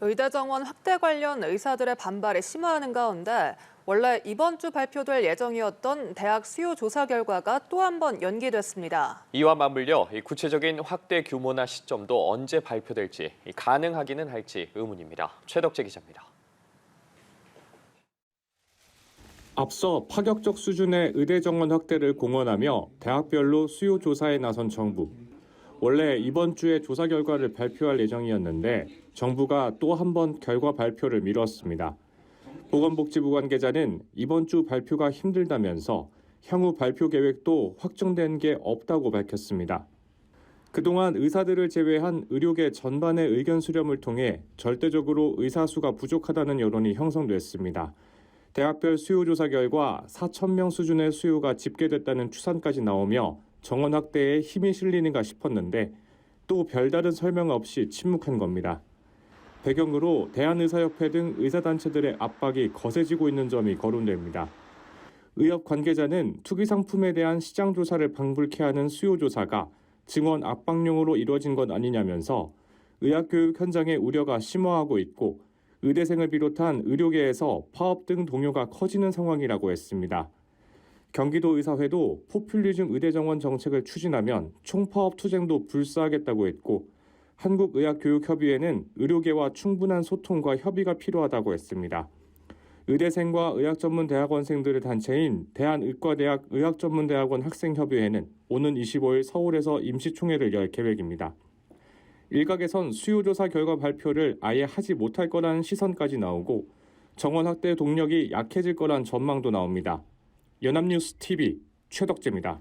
의대 정원 확대 관련 의사들의 반발이 심화하는 가운데 원래 이번 주 발표될 예정이었던 대학 수요 조사 결과가 또 한 번 연기됐습니다. 이와 맞물려 이 구체적인 확대 규모나 시점도 언제 발표될지 이 가능하기는 할지 의문입니다. 최덕재 기자입니다. 앞서 파격적 수준의 의대 정원 확대를 공언하며 대학별로 수요 조사에 나선 정부. 원래 이번 주에 조사 결과를 발표할 예정이었는데 정부가 또 한 번 결과 발표를 미뤘습니다. 보건복지부 관계자는 이번 주 발표가 힘들다면서 향후 발표 계획도 확정된 게 없다고 밝혔습니다. 그동안 의사들을 제외한 의료계 전반의 의견 수렴을 통해 절대적으로 의사 수가 부족하다는 여론이 형성됐습니다. 대학별 수요 조사 결과 4천 명 수준의 수요가 집계됐다는 추산까지 나오며 정원 확대에 힘이 실리는가 싶었는데 또 별다른 설명 없이 침묵한 겁니다. 배경으로 대한의사협회 등 의사단체들의 압박이 거세지고 있는 점이 거론됩니다. 의협 관계자는 투기 상품에 대한 시장 조사를 방불케 하는 수요 조사가 증원 압박용으로 이루어진 것 아니냐면서 의학교육 현장의 우려가 심화하고 있고 의대생을 비롯한 의료계에서 파업 등 동요가 커지는 상황이라고 했습니다. 경기도 의사회도 포퓰리즘 의대 정원 정책을 추진하면 총파업 투쟁도 불사하겠다고 했고 한국의학교육협의회는 의료계와 충분한 소통과 협의가 필요하다고 했습니다. 의대생과 의학전문대학원생들의 단체인 대한의과대학 의학전문대학원 학생협의회는 오는 25일 서울에서 임시총회를 열 계획입니다. 일각에선 수요조사 결과 발표를 아예 하지 못할 거라는 시선까지 나오고 정원 확대 동력이 약해질 거란 전망도 나옵니다. 연합뉴스 TV 최덕재입니다.